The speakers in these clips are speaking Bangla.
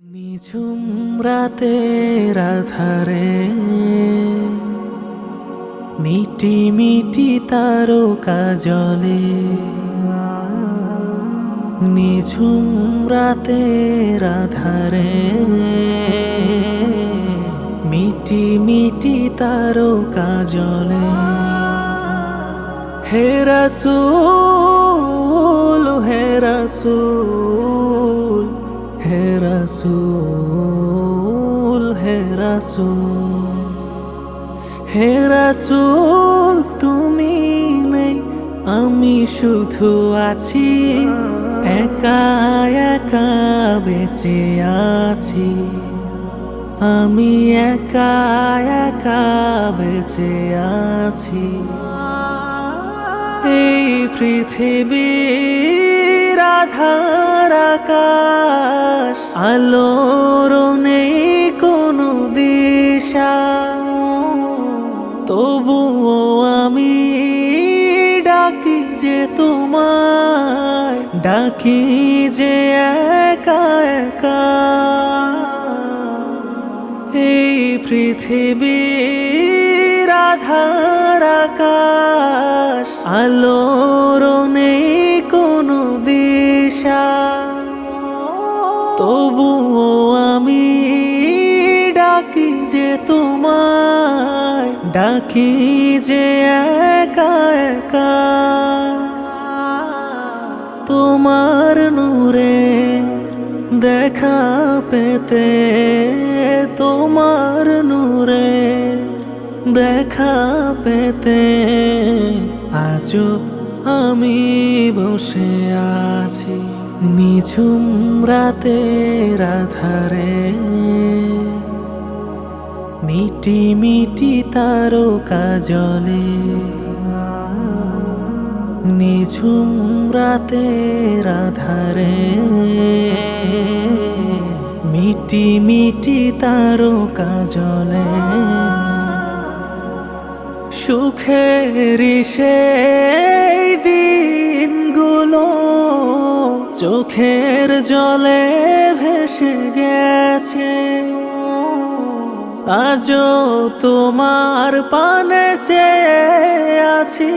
নিঝুম রাতের আধারে মিটি মিটি তারকা জলে নিঝুম রাতের আধারে মিটি মিটি তারকা জলে হে রাসূল হে রাসূল। হে রাসূল হে রাসূল হে রাসূল, তুমি নেই, আমি শুধু আছি, একা একা বেঁচে আছি। আমি একা একা বেঁচে আছি। এই পৃথিবীর আধার আকাশ, আলোর কোনো দিশা। তবুও আমি ডাকি যে তোমায়, ডাকি যে একা একা। এই পৃথিবী আধার আকাশ, আলোর তবুও আমি ডাকি যে তোমায়, ডাকি যে একা একা। তোমার নূরে দেখা পেতে, তোমার নূরে দেখা পেতে, আজও আমি বসে আছি। নিঝুম রাতের আধারে। মিটি মিটি তারকা জলে। নিঝুম রাতের আধারে। মিটি মিটি তারকা জলে। সুখের সে দিনগুলো চোখের জলে ভেসে গেছে। আজও তোমার পানে চেয়ে আছি।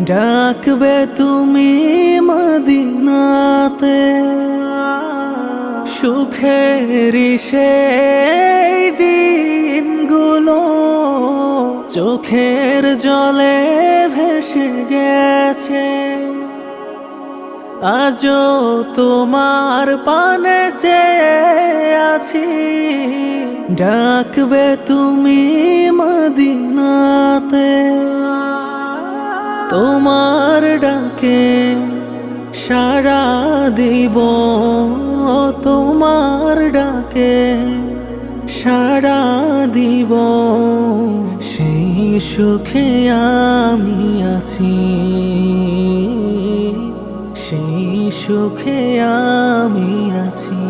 ডাকবে তুমি মদিনাতে। সুখের সেই দিনগুলো চোখের জলে ভেসে গেছে। আজও তোমার পানে চেয়ে আছি। ডাকবে তুমি মদিনাতে। তোমার ডাকে সারা দিব। তোমার ডাকে সারা দিব। সেই সুখে আমি আছি। সুখে আমি আছি।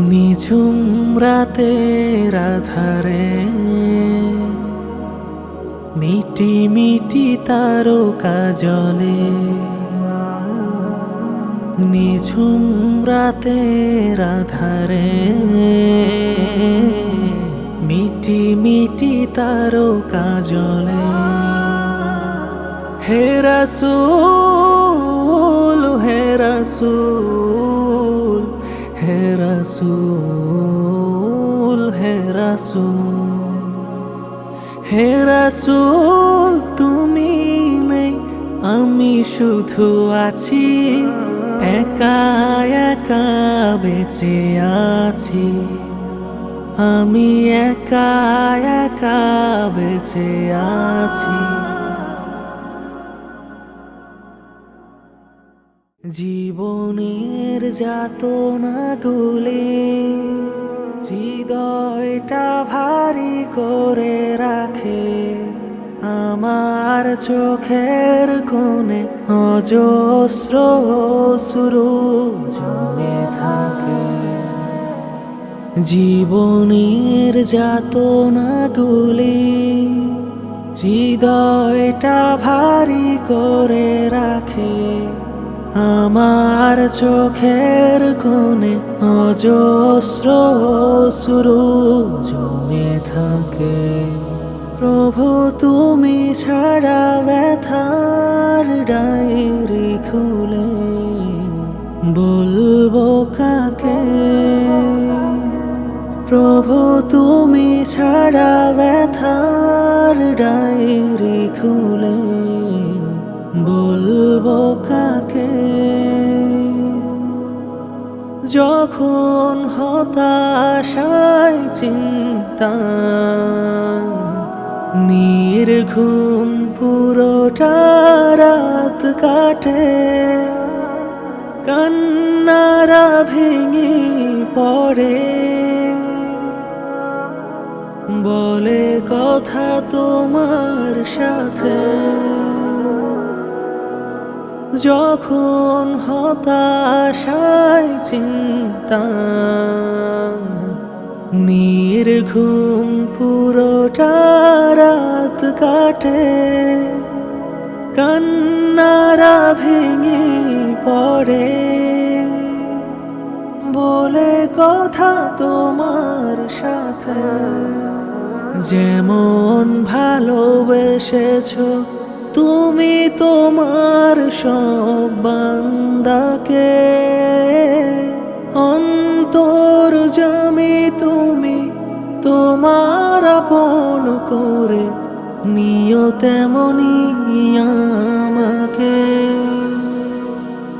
নিঝুম রাতে রাধারে মিটি মিটি তারকা জলে। নিঝুম রাতে রাধারে মিটি মিটি তারকা জলে। হে রাসূল! হে রাসূল হে রাসূল হে রাসূল হে রাসূল, তুমি নেই, আমি শুধু আছি, একা একা বেঁচে আছি। আমি একা একা বেঁচে আছি। জীবনের যাতনা গুলি হৃদয়টা ভারী করে রাখে। আমার চোখের কোণে অজস্র শুরু জমে থাকে। জীবনের যাতনাগুলি হৃদয়টা ভারী করে রাখে। আমার চোখের কোণে অজস্র সুরু জমে থাকে। প্রভু, তুমি ছাড়া ব্যথার ডায়েরি খুলে বলব কাকে? প্রভু, তুমি ছাড়া ব্যথার ডায়েরি খুলে বলব কাকে? যখন হতাশায় চিন্তা নির্ঘুম পুরোটা রাত কাটে। কান্নারা ভেঙে পড়ে। বলে কথা তোমার সাথে। যখন হতাশায় চিন্তা নির্ঘুম পুরোটা রাত কাটে। কান্নারা ভেঙে পড়ে। বলে কথা তোমার সাথে, যেমন ভালোবেসেছো তুমি তোমার সব বান্দাকে অন্তর জামি তুমি তোমার আপন করে নিও তেমনি আমাকে।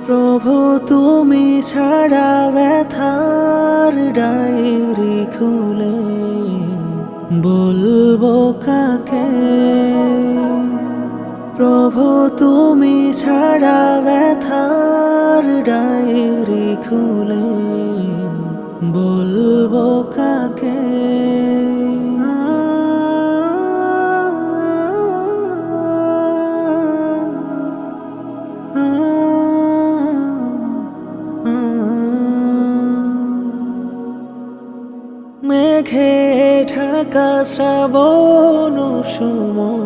প্রভু, তুমি ছাড়া ব্যথার ডায়েরি খুলে বলব কাকে? প্রভু তুমি ছাড়া ব্যথার ডায়েরি খুলে বলব কাকে? মেঘে ঢাকা শ্রাবণ সময়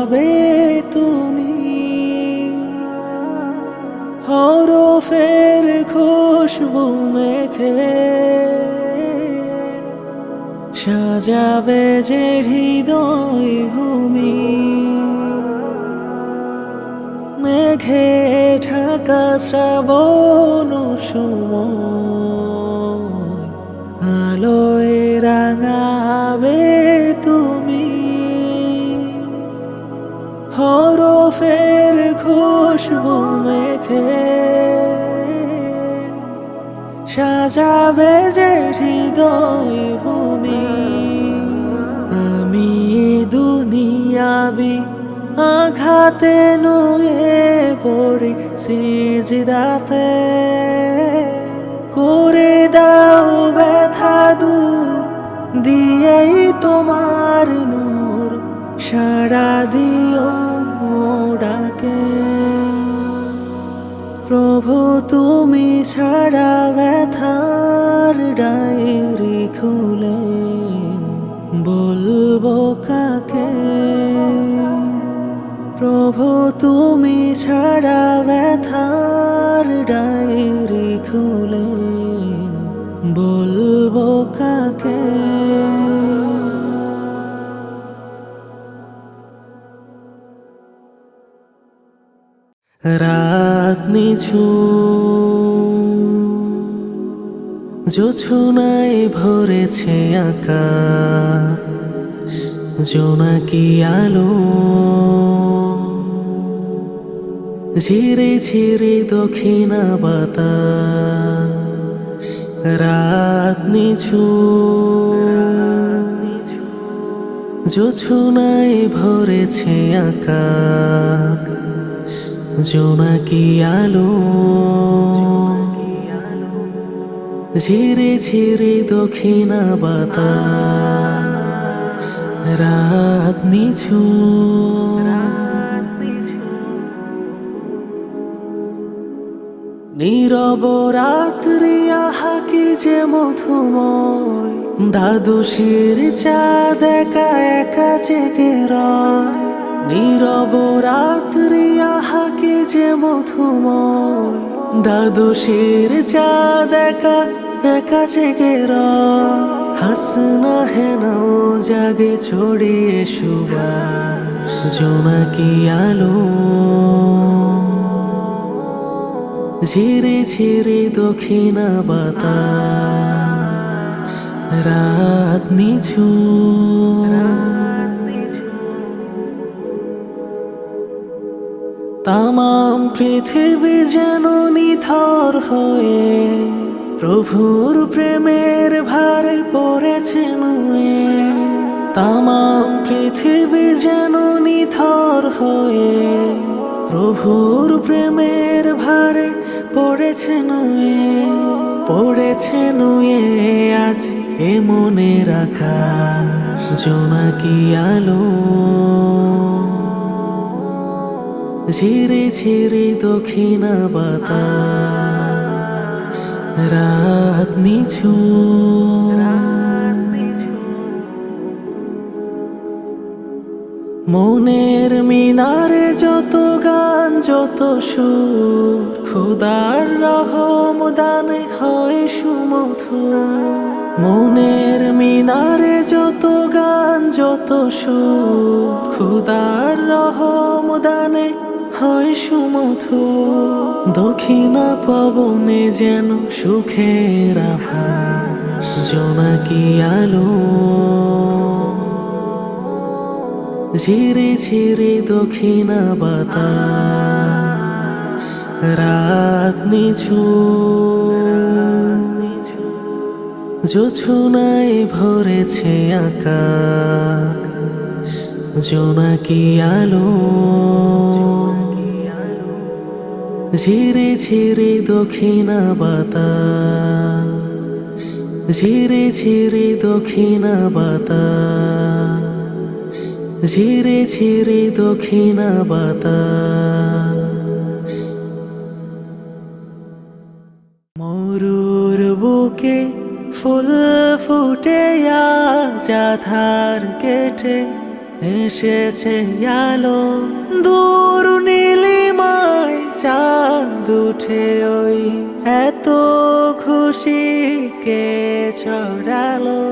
রাঙাবে তুমি। হরফের খুশবু মেখে সাজাবে যে হৃদয় ভূমি। মেঘে ঢাকা শ্রাবণ সময় হরফের খুশবু মেখে সাজাবে যে হৃদয় ভূমি। আমি দুনিয়াবি আঘাতে নুয়ে পড়ি সিজদাতে। করে দাও ব্যথা দূর, দিয়েই তোমার নূর। সারা দিও ডাকে প্রভু, তুমি ছাড়া ব্যথার ডায়েরি খুলে বলব কাকে? প্রভু, তুমি ছাড়া ব্যথার ডায়েরি খুলে রাত নিছু জোছনায় ভরেছে আকাশ জোনাকি আলো। ঝিরে ঝিরে দক্ষিণা বাতাস, রাত নিছু জোছনায় ভরেছে আকাশ জোনাকি আলো। ঝিরে ঝিরে দক্ষিণা বাতাস, রাত নিছু। নীরব রাত্রি আহা কি যে মধুময় দাদু শির চাঁদ একা একা জেগে রয়। নীরব রাত্রি আহাকে যে মধুময়, দ্বাদশের চাঁদ একা একা জেগে হাসনা হেনাও জাগে ছড়িয়ে সুবাস জোনাকি আলো? ঝিরে ঝিরে দক্ষিণা বাতাস, রাত নিঝু তামাম পৃথিবী যেন নিথর হয়ে প্রভুর প্রেমের ভারে পড়েছে নুয়ে। তামাম পৃথিবী যেন নিথর হয়ে প্রভুর প্রেমের ভারে পড়েছে নুয়ে। পড়েছে নুয়ে আজ এ মনের আকাশ, জোনাকি আলো। ঝিরে ঝিরে দক্ষিণা বাতাস, রাত নিঝু মনের মিনারে যত গান, যত সুর, খোদার রহম দানে হয় সুমধু মনের মিনারে যত গান, যত সুর, খোদার রহম দানে হয় সুমধু, দক্ষিণা পবনে যেন সুখের আভাস, জোনাকি আলো। ঝিরে ঝিরে দক্ষিণা বাতাস, রাত নিঝু। জোছনায় ভরেছে আকাশ, জোনাকি আলো। ঝিরে ঝিরে দক্ষিণা বাতাস। ঝিরে ঝিরে দক্ষিণা বাতাস। ঝিরে ঝিরে দক্ষিণা বাতাস। মরুর বুকে ফুল ফুটে যাধার কেটে এসেছে আলো দূর। চাঁদ উঠে ওই এত খুশি কে ছড়ালো?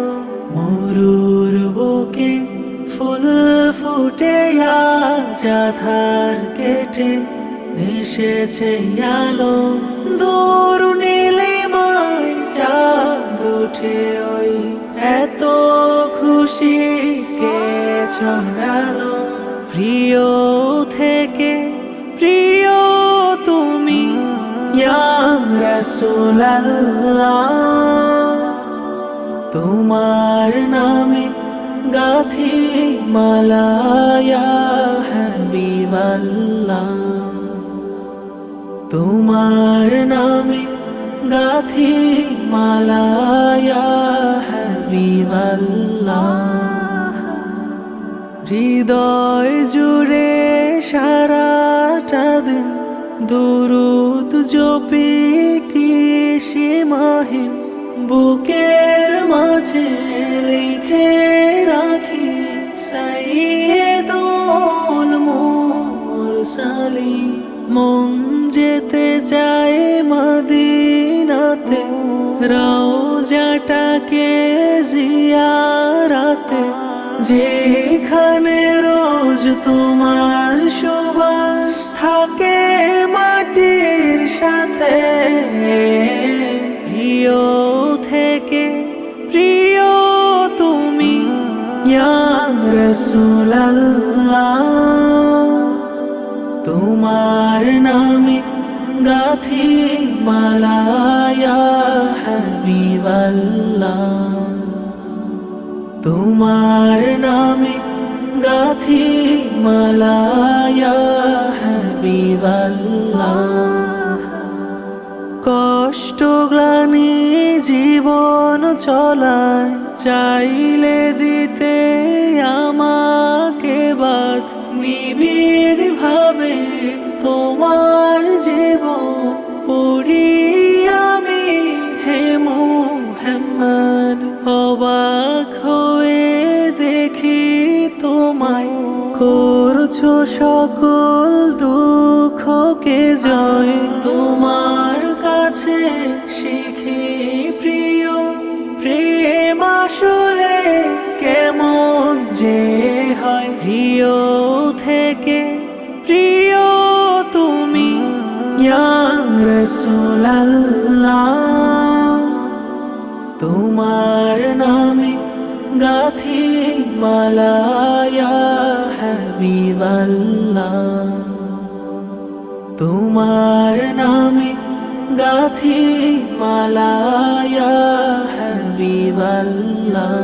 মরুর বুকে ফুল ফুটে যাধার কেটে এসেছে আলো। দূর নীলিমায় চাঁদ উঠে ওই এত খুশি কে ছড়ালো? প্রিয় থেকে প্রিয় তোমার নামে গাথি মালায়া হাবিবাল্লাহ তোমার নামে গাথি মালায়া হাবিবাল্লাহ হৃদয় জুড়ে সারাটা দিন দুরুদ জপি কি সীমাহীন বুকের মাঝে লিখে রাখি সাইয়েদুল মুরসালি। মন যেতে চায় মদিনাতে, রওজাটাকে জিয়ারাতে। যেখানে রোজ তোমার সুবাস থাকে সাথে প্রিয় থেকে প্রিয় তুমি রাসূলুল্লাহ। তোমার নামে গাথি মালায়া হাবিবাল্লাহ। তোমার নামে গাথি মালায়া হাবিবাল্লাহ। কষ্ট গ্লানি জীবন চলায়, চাইলে দিতে আমাকে বাদ নিবিড় ভাবে তোমার জীবন পড়ি আমি হে মোহাম্মদ। অবাক হয়ে দেখি তোমায় করছ সকল দুঃখকে জয়। তোমার গাথি মালায়া হাবিবাল্লাহ তোমার নামে গাথি মালায়া হাবিবাল্লাহ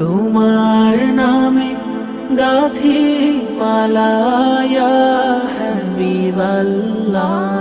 তোমার নামে গাথি মালায়া হাবিবাল্লাহ